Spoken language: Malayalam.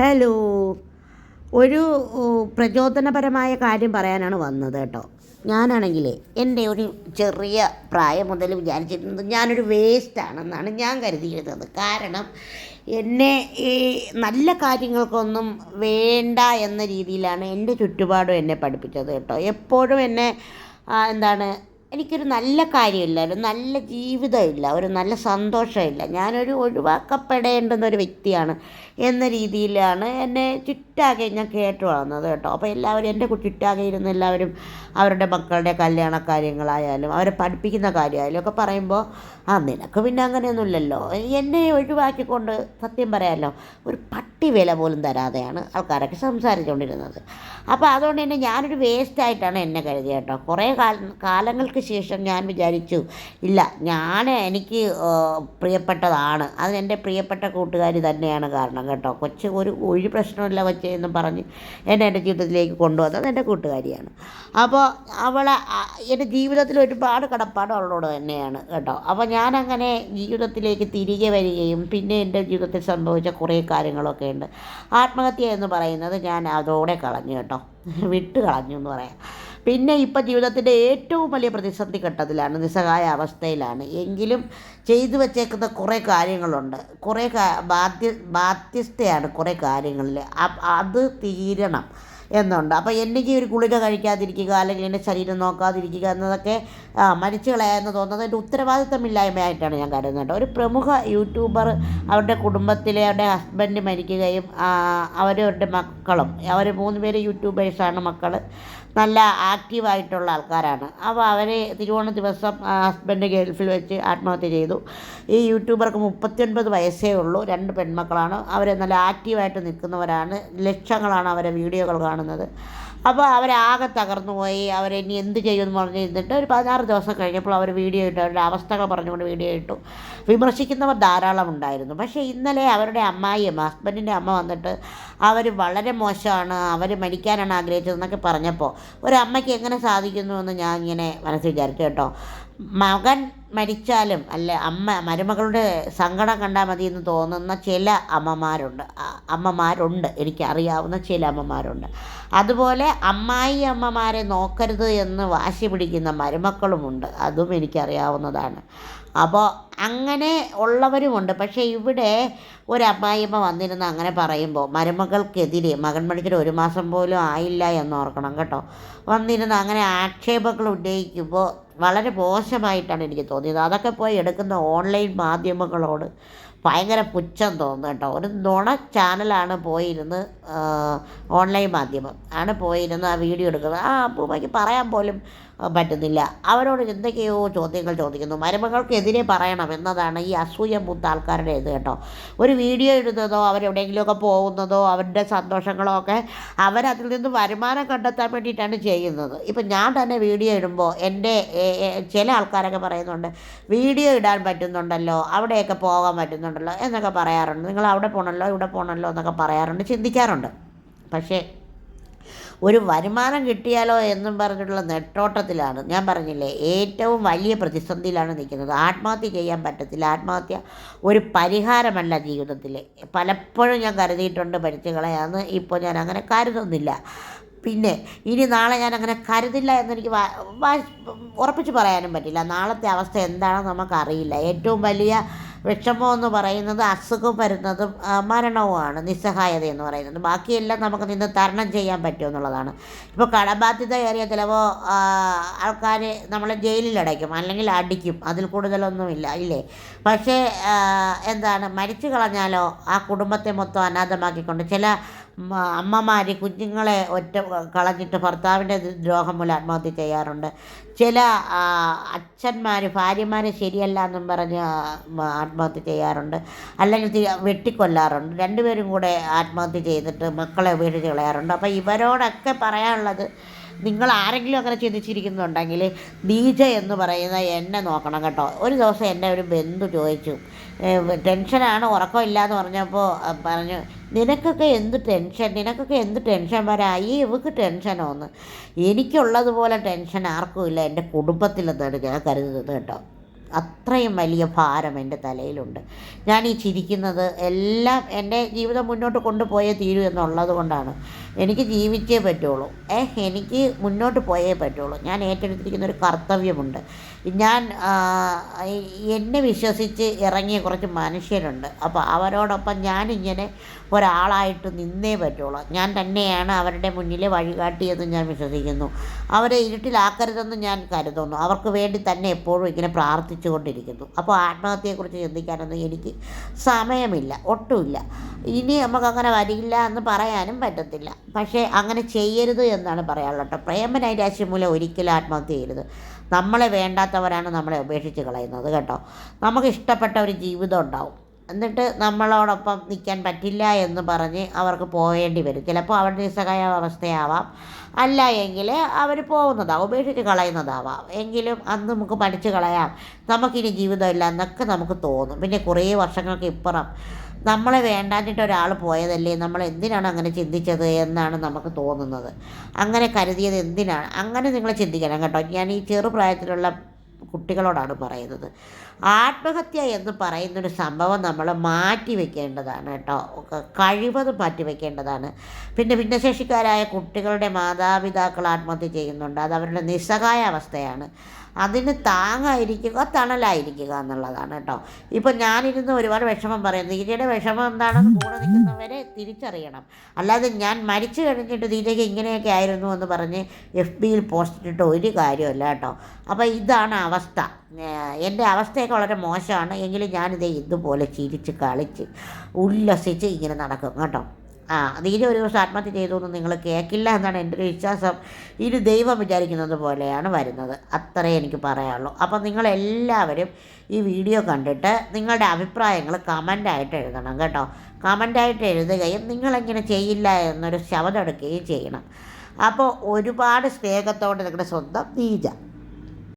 ഹലോ. ഒരു പ്രചോദനപരമായ കാര്യം പറയാനാണ് വന്നത് കേട്ടോ. ഞാനാണെങ്കിലേ എന്റെ ഒരു ചെറിയ പ്രായം മുതൽ വിചാരിച്ചിരുന്നത് ഞാനൊരു വേസ്റ്റാണെന്നാണ് ഞാൻ കരുതിയിരുന്നത്. കാരണം എന്നെ ഈ നല്ല കാര്യങ്ങൾക്കൊന്നും വേണ്ട എന്ന രീതിയിലാണ് എന്റെ ചുറ്റുപാടും എന്നെ പഠിപ്പിച്ചത് കേട്ടോ. എപ്പോഴും എന്നെ എന്താണ് എനിക്കൊരു നല്ല കാര്യമില്ല ഒരു നല്ല ജീവിതമില്ല ഒരു നല്ല സന്തോഷമില്ല. ഞാനൊരു ഒഴിവാക്കപ്പെടേണ്ടുന്ന ഒരു വ്യക്തിയാണ് എന്ന രീതിയിലാണ് എന്നെ ചുറ്റാകെ ഞാൻ കേട്ട് വളർന്നത് കേട്ടോ. അപ്പോൾ എല്ലാവരും എന്റെ ചുറ്റാകെ ഇരുന്ന് എല്ലാവരും അവരുടെ മക്കളുടെ കല്യാണ കാര്യങ്ങളായാലും അവരെ പഠിപ്പിക്കുന്ന കാര്യമായാലും ഒക്കെ പറയുമ്പോൾ ആ നിനക്ക് പിന്നെ അങ്ങനെയൊന്നുമില്ലല്ലോ. എന്നെ ഒഴിവാക്കിക്കൊണ്ട് സത്യം പറയാമല്ലോ ഒരു പട്ടി വില പോലും തരാതെയാണ് ആൾക്കാരൊക്കെ സംസാരിച്ചുകൊണ്ടിരുന്നത് അപ്പോൾ അതുകൊണ്ട് തന്നെ ഞാനൊരു വേസ്റ്റായിട്ടാണ് എന്നെ കരുതിയത് കേട്ടോ. കുറേ കാല കാലങ്ങൾക്ക് ശേഷം ഞാൻ വിചാരിച്ചു ഇല്ല ഞാൻ എനിക്ക് പ്രിയപ്പെട്ടതാണ്. അതിന് എന്റെ പ്രിയപ്പെട്ട കൂട്ടുകാരി തന്നെയാണ് കാരണം കേട്ടോ. കൊച്ചു ഒരു ഒഴി പ്രശ്നമില്ല കൊച്ചെ. എന്ന് പറഞ്ഞ് എന്നെ എന്റെ ജീവിതത്തിലേക്ക് കൊണ്ടുവന്നത് എന്റെ കൂട്ടുകാരിയാണ്. അപ്പോൾ അവൾ എന്റെ ജീവിതത്തിൽ ഒരുപാട് കടപ്പാട് അവളോട് തന്നെയാണ് കേട്ടോ. അപ്പോൾ ഞാനങ്ങനെ ജീവിതത്തിലേക്ക് തിരികെ വരികയും പിന്നെ എന്റെ ജീവിതത്തിൽ സംഭവിച്ച കുറേ കാര്യങ്ങളൊക്കെ ഉണ്ട്. ആത്മഹത്യ എന്ന് പറയുന്നത് ഞാൻ അതോടെ കളഞ്ഞു കേട്ടോ. വിട്ട് കളഞ്ഞു എന്ന് പറയാം. പിന്നെ ഇപ്പം ജീവിതത്തിന്റെ ഏറ്റവും വലിയ പ്രതിസന്ധി ഘട്ടത്തിലാണ് നിസ്സഹായ അവസ്ഥയിലാണ്. എങ്കിലും ചെയ്തു വച്ചേക്കുന്ന കുറേ കാര്യങ്ങളുണ്ട്. കുറേ ബാധ്യ ബാധ്യസ്ഥയാണ് കുറേ കാര്യങ്ങളിൽ. അത് തീരണം എന്നുണ്ട്. അപ്പോൾ എനിക്ക് ഒരു ഗുളിക കഴിക്കാതിരിക്കുക അല്ലെങ്കിൽ എന്റെ ശരീരം നോക്കാതിരിക്കുക എന്നതൊക്കെ ആ, മരിച്ചു കളയാമെന്ന് തോന്നുന്നത് ഒരു ഉത്തരവാദിത്തമില്ലായ്മയായിട്ടാണ് ഞാൻ കരുതുന്നത്. ഒരു പ്രമുഖ യൂട്യൂബർ അവരുടെ കുടുംബത്തിലെ അവരുടെ ഹസ്ബൻഡ് മരിക്കുകയും അവരവരുടെ മക്കളും അവർ മൂന്ന് പേര് യൂട്യൂബേഴ്സാണ് മക്കൾ നല്ല ആക്റ്റീവായിട്ടുള്ള ആൾക്കാരാണ്. അപ്പോൾ അവരെ തിരുവോണ ദിവസം ഹസ്ബൻഡ് ഗൾഫിൽ വെച്ച് ആത്മഹത്യ ചെയ്തു. ഈ യൂട്യൂബർക്ക് മുപ്പത്തിയൊൻപത് വയസ്സേ ഉള്ളൂ രണ്ട് പെൺമക്കളാണ്. അവർ നല്ല ആക്റ്റീവായിട്ട് നിൽക്കുന്നവരാണ് ലക്ഷങ്ങളാണ് അവരെ വീഡിയോകൾ കാണുന്നത്. അപ്പോൾ അവരാകെ തകർന്നു പോയി അവരിനി എന്ത് ചെയ്യുമെന്ന് പറഞ്ഞ് ഇരുന്നിട്ട് ഒരു പതിനാറ് ദിവസം കഴിഞ്ഞപ്പോൾ അവർ വീഡിയോ ഇട്ടു. അവരുടെ അവസ്ഥകൾ പറഞ്ഞുകൊണ്ട് വീഡിയോ ഇട്ടു. വിമർശിക്കുന്നവർ ധാരാളം ഉണ്ടായിരുന്നു. പക്ഷേ ഇന്നലെ അവരുടെ അമ്മായിയമ്മ ഹസ്ബൻഡിന്റെ അമ്മ വന്നിട്ട് അവർ വളരെ മോശമാണ് അവർ മരിക്കാനാണ് ആഗ്രഹിച്ചതെന്നൊക്കെ പറഞ്ഞപ്പോൾ ഒരു അമ്മയ്ക്ക് എങ്ങനെ സാധിക്കുന്നു എന്ന് ഞാൻ ഇങ്ങനെ മനസ്സിൽ വിചാരിച്ചു കേട്ടോ. മകൻ മരിച്ചാലും അല്ല അമ്മ മരുമകളുടെ സങ്കടം കണ്ടാൽ മതി എന്ന് തോന്നുന്ന ചില അമ്മമാരുണ്ട്. അമ്മമാരുണ്ട്. എനിക്കറിയാവുന്ന ചില അമ്മമാരുണ്ട്. അതുപോലെ അമ്മായി അമ്മമാരെ നോക്കരുത് എന്ന് വാശി പിടിക്കുന്ന മരുമക്കളുമുണ്ട്. അതും എനിക്കറിയാവുന്നതാണ്. അപ്പോൾ അങ്ങനെ ഉള്ളവരുമുണ്ട്. പക്ഷേ ഇവിടെ ഒരു അമ്മായിയമ്മ വന്നിരുന്ന് അങ്ങനെ പറയുമ്പോൾ മരുമകൾക്കെതിരെ മകൻ മരിച്ചിട്ട് ഒരു മാസം പോലും ആയില്ല എന്ന് ഓർക്കണം കേട്ടോ. വന്നിരുന്ന് അങ്ങനെ ആക്ഷേപങ്ങൾ ഉന്നയിക്കുമ്പോൾ വളരെ മോശമായിട്ടാണ് എനിക്ക് തോന്നിയത്. അതൊക്കെ പോയി എടുക്കുന്ന ഓൺലൈൻ മാധ്യമങ്ങളോട് ഭയങ്കര പുച്ഛം തോന്നുന്നു കേട്ടോ. ഒരു നുണ ചാനലാണ് പോയിരുന്ന് ഓൺലൈൻ മാധ്യമം. ആണ് പോയിരുന്ന് ആ വീഡിയോ എടുക്കുന്നത്. ആ അപ്പൂമ്മയ്ക്ക് പറയാൻ പോലും പറ്റുന്നില്ല. അവരോട് എന്തൊക്കെയോ ചോദ്യങ്ങൾ ചോദിക്കുന്നു. മരുമകൾക്കെതിരെ പറയണം എന്നതാണ് ഈ അസൂയ മുത്ത ആൾക്കാരുടെ ഇത് കേട്ടോ. ഒരു വീഡിയോ ഇടുന്നതോ അവരെവിടെയെങ്കിലുമൊക്കെ പോകുന്നതോ അവരുടെ സന്തോഷങ്ങളോ ഒക്കെ അവരതിൽ നിന്ന് വരുമാനം കണ്ടെത്താൻ വേണ്ടിയിട്ടാണ് ചെയ്യുന്നത്. ഇപ്പം ഞാൻ തന്നെ വീഡിയോ ഇടുമ്പോൾ എന്റെ ചില ആൾക്കാരൊക്കെ പറയുന്നുണ്ട് വീഡിയോ ഇടാൻ പറ്റുന്നുണ്ടല്ലോ അവിടെയൊക്കെ പോകാൻ പറ്റുന്നുണ്ടല്ലോ എന്നൊക്കെ പറയാറുണ്ട്. നിങ്ങൾ അവിടെ പോകണമല്ലോ ഇവിടെ പോകണമല്ലോ എന്നൊക്കെ പറയാറുണ്ട് ചിന്തിക്കാറുണ്ട്. പക്ഷേ ഒരു വരുമാനം കിട്ടിയാലോ എന്നും പറഞ്ഞിട്ടുള്ള നെട്ടോട്ടത്തിലാണ്. ഞാൻ പറഞ്ഞില്ലേ ഏറ്റവും വലിയ പ്രതിസന്ധിയിലാണ് നിൽക്കുന്നത്. ആത്മഹത്യ ചെയ്യാൻ പറ്റത്തില്ല. ആത്മഹത്യ ഒരു പരിഹാരമല്ല ജീവിതത്തിൽ പലപ്പോഴും ഞാൻ കരുതിയിട്ടുണ്ട് പഠിച്ചു കളയാന്ന് ഇപ്പോൾ ഞാൻ അങ്ങനെ കരുതുന്നില്ല. പിന്നെ ഇനി നാളെ ഞാൻ അങ്ങനെ കരുതില്ല എന്നെനിക്ക് ഉറപ്പിച്ച് പറയാനും പറ്റില്ല. നാളത്തെ അവസ്ഥ എന്താണെന്ന് നമുക്കറിയില്ല. ഏറ്റവും വലിയ വിഷമം എന്ന് പറയുന്നത് അസുഖം വരുന്നതും മരണവുമാണ് നിസ്സഹായത എന്ന് പറയുന്നത്. ബാക്കിയെല്ലാം നമുക്ക് നിന്ന് തരണം ചെയ്യാൻ പറ്റുമെന്നുള്ളതാണ് ഇപ്പോൾ കടബാധ്യത ഏറിയ ചിലപ്പോൾ ആൾക്കാർ നമ്മളെ ജയിലിലടയ്ക്കും അല്ലെങ്കിൽ അടിക്കും. അതിൽ കൂടുതലൊന്നുമില്ല ഇല്ലേ? പക്ഷേ എന്താണ് മരിച്ചു കളഞ്ഞാലോ ആ കുടുംബത്തെ മൊത്തം അനാഥമാക്കിക്കൊണ്ട് ചില അമ്മമാർ കുഞ്ഞുങ്ങളെ ഒറ്റ കളഞ്ഞിട്ട് ഭർത്താവിന്റെ ദ്രോഹം മൂലം ആത്മഹത്യ ചെയ്യാറുണ്ട്. ചില അച്ഛന്മാർ ഭാര്യമാർ ശരിയല്ല എന്നും പറഞ്ഞ് ആത്മഹത്യ ചെയ്യാറുണ്ട്. അല്ലെങ്കിൽ വെട്ടിക്കൊല്ലാറുണ്ട്. രണ്ടുപേരും കൂടെ ആത്മഹത്യ ചെയ്തിട്ട് മക്കളെ ഉപേക്ഷിച്ച് കളയാറുണ്ട്. അപ്പോൾ ഇവരോടൊക്കെ പറയാനുള്ളത് നിങ്ങൾ ആരെങ്കിലും അങ്ങനെ ചിന്തിച്ചിരിക്കുന്നുണ്ടെങ്കിൽ നീജ എന്ന് പറയുന്ന എന്നെ നോക്കണം കേട്ടോ. ഒരു ദിവസം എന്നെ ഒരു ബന്ധു ചോദിച്ചു ടെൻഷനാണ്? ഉറക്കമില്ല എന്ന് പറഞ്ഞപ്പോൾ പറഞ്ഞു നിനക്കൊക്കെ എന്ത് ടെൻഷൻ? നിനക്കൊക്കെ എന്ത് ടെൻഷൻ? വരാ ഈ ഇവക്ക് ടെൻഷനോ എന്ന് എനിക്കുള്ളതുപോലെ ടെൻഷൻ ആർക്കും ഇല്ല. എന്റെ കുടുംബത്തിലെന്നാണ് ഞാൻ കരുതുന്നത് കേട്ടോ. അത്രയും വലിയ ഭാരം എന്റെ തലയിലുണ്ട്. ഞാൻ ഈ ചിരിക്കുന്നത് എല്ലാം എന്റെ ജീവിതം മുന്നോട്ട് കൊണ്ടുപോയേ തീരൂ എന്നുള്ളത് കൊണ്ടാണ്. എനിക്ക് ജീവിച്ചേ പറ്റുള്ളൂ. ഏ എനിക്ക് മുന്നോട്ട് പോയേ പറ്റുള്ളൂ. ഞാൻ ഏറ്റെടുത്തിരിക്കുന്ന ഒരു കർത്തവ്യമുണ്ട്. ഞാൻ എന്നെ വിശ്വസിച്ച് ഇറങ്ങിയ കുറച്ച് മനുഷ്യരുണ്ട്. അപ്പോൾ അവരോടൊപ്പം ഞാനിങ്ങനെ ഒരാളായിട്ട് നിന്നേ പറ്റുള്ളൂ. ഞാൻ തന്നെയാണ് അവരുടെ മുന്നിലെ വഴികാട്ടിയെന്ന് ഞാൻ വിശ്വസിക്കുന്നു. അവരെ ഇരുട്ടിലാക്കരുതെന്ന് ഞാൻ കരുതുന്നു. അവർക്ക് വേണ്ടി തന്നെ എപ്പോഴും ഇങ്ങനെ പ്രാർത്ഥിച്ചു കൊണ്ടിരിക്കുന്നു അപ്പോൾ ആത്മഹത്യയെക്കുറിച്ച് ചിന്തിക്കാനൊന്നും എനിക്ക് സമയമില്ല ഒട്ടുമില്ല. ഇനി നമുക്കങ്ങനെ വരില്ല എന്ന് പറയാനും പറ്റത്തില്ല. പക്ഷേ അങ്ങനെ ചെയ്യരുത് എന്നാണ് പറയാനുള്ളത് കേട്ടോ. പ്രേമനൈരാശ്യം മൂലം ഒരിക്കലും ആത്മഹത്യ ചെയ്യരുത്. നമ്മളെ വേണ്ടാത്തവരാണ് നമ്മളെ ഉപേക്ഷിച്ച് കളയുന്നത് കേട്ടോ. നമുക്ക് ഇഷ്ടപ്പെട്ട ഒരു ജീവിതം ഉണ്ടാവും. എന്നിട്ട് നമ്മളോടൊപ്പം നിൽക്കാൻ പറ്റില്ല എന്ന് പറഞ്ഞ് അവർക്ക് പോകേണ്ടി വരും. ചിലപ്പോൾ അവരുടെ നിസ്സഹായ അവസ്ഥയാവാം. അല്ല എങ്കിൽ അവർ പോകുന്നതാവും ഉപേക്ഷിച്ച് കളയുന്നതാവാം. എങ്കിലും അന്ന് നമുക്ക് പഠിച്ച് കളയാം. നമുക്കിനി ജീവിതമില്ല എന്നൊക്കെ നമുക്ക് തോന്നും. പിന്നെ കുറേ വർഷങ്ങൾക്ക് ഇപ്പുറം നമ്മളെ വേണ്ടാഞ്ഞിട്ട് ഒരാൾ പോയതല്ലേ? നമ്മൾ എന്തിനാണ് അങ്ങനെ ചിന്തിച്ചത് എന്നാണ് നമുക്ക് തോന്നുന്നത്. അങ്ങനെ കരുതിയത് എന്തിനാണ്? അങ്ങനെ നിങ്ങൾ ചിന്തിക്കണം കേട്ടോ. ഞാൻ ഈ ചെറുപ്രായത്തിലുള്ള കുട്ടികളോടാണ് പറയുന്നത്. ആത്മഹത്യ എന്ന് പറയുന്നൊരു സംഭവം നമ്മൾ മാറ്റി വെക്കേണ്ടതാണ് കേട്ടോ കഴിവതും മാറ്റി വെക്കേണ്ടതാണ് പിന്നെ ഭിന്നശേഷിക്കാരായ കുട്ടികളുടെ മാതാപിതാക്കൾ ആത്മഹത്യ ചെയ്യുന്നുണ്ട്. അത് അവരുടെ നിസ്സഹായ അവസ്ഥയാണ് അതിന് താങ്ങായിരിക്കുക തണലായിരിക്കുക എന്നുള്ളതാണ് കേട്ടോ. ഇപ്പം ഞാനിരുന്ന് ഒരുപാട് വിഷമം പറയും. തീരയുടെ വിഷമം എന്താണെന്ന് കൂടെ നിൽക്കുന്നവരെ തിരിച്ചറിയണം. അല്ലാതെ ഞാൻ മരിച്ചു കഴിഞ്ഞിട്ട് തീരയ്ക്ക് ഇങ്ങനെയൊക്കെ ആയിരുന്നു എന്ന് പറഞ്ഞ് എഫ് ബിയിൽ പോസ്റ്റ് ഇട്ട് ഒരു കാര്യമല്ല കേട്ടോ. അപ്പോൾ ഇതാണ് അവസ്ഥ. എന്റെ അവസ്ഥയൊക്കെ വളരെ മോശമാണ്. എങ്കിലും ഞാനിത് ഇതുപോലെ ചിരിച്ച് കളിച്ച് ഉല്ലസിച്ച് ഇങ്ങനെ നടക്കും കേട്ടോ. ആ ദീന ഒരു ദിവസം ആത്മഹത്യ ചെയ്തു നിങ്ങൾ കേൾക്കില്ല എന്നാണ് എന്റെ ഒരു വിശ്വാസം. ഇനി ദൈവം വിചാരിക്കുന്നത് പോലെയാണ് വരുന്നത്. അത്രേ എനിക്ക് പറയാനുള്ളൂ. അപ്പം നിങ്ങളെല്ലാവരും ഈ വീഡിയോ കണ്ടിട്ട് നിങ്ങളുടെ അഭിപ്രായങ്ങൾ കമന്റായിട്ട് എഴുതണം കേട്ടോ. കമന്റായിട്ട് എഴുതുകയും നിങ്ങളെങ്ങനെ ചെയ്യില്ല എന്നൊരു ശബ്ദം എടുക്കുകയും ചെയ്യണം. അപ്പോൾ ഒരുപാട് സ്നേഹത്തോടെ നിങ്ങളുടെ സ്വന്തം നീജ.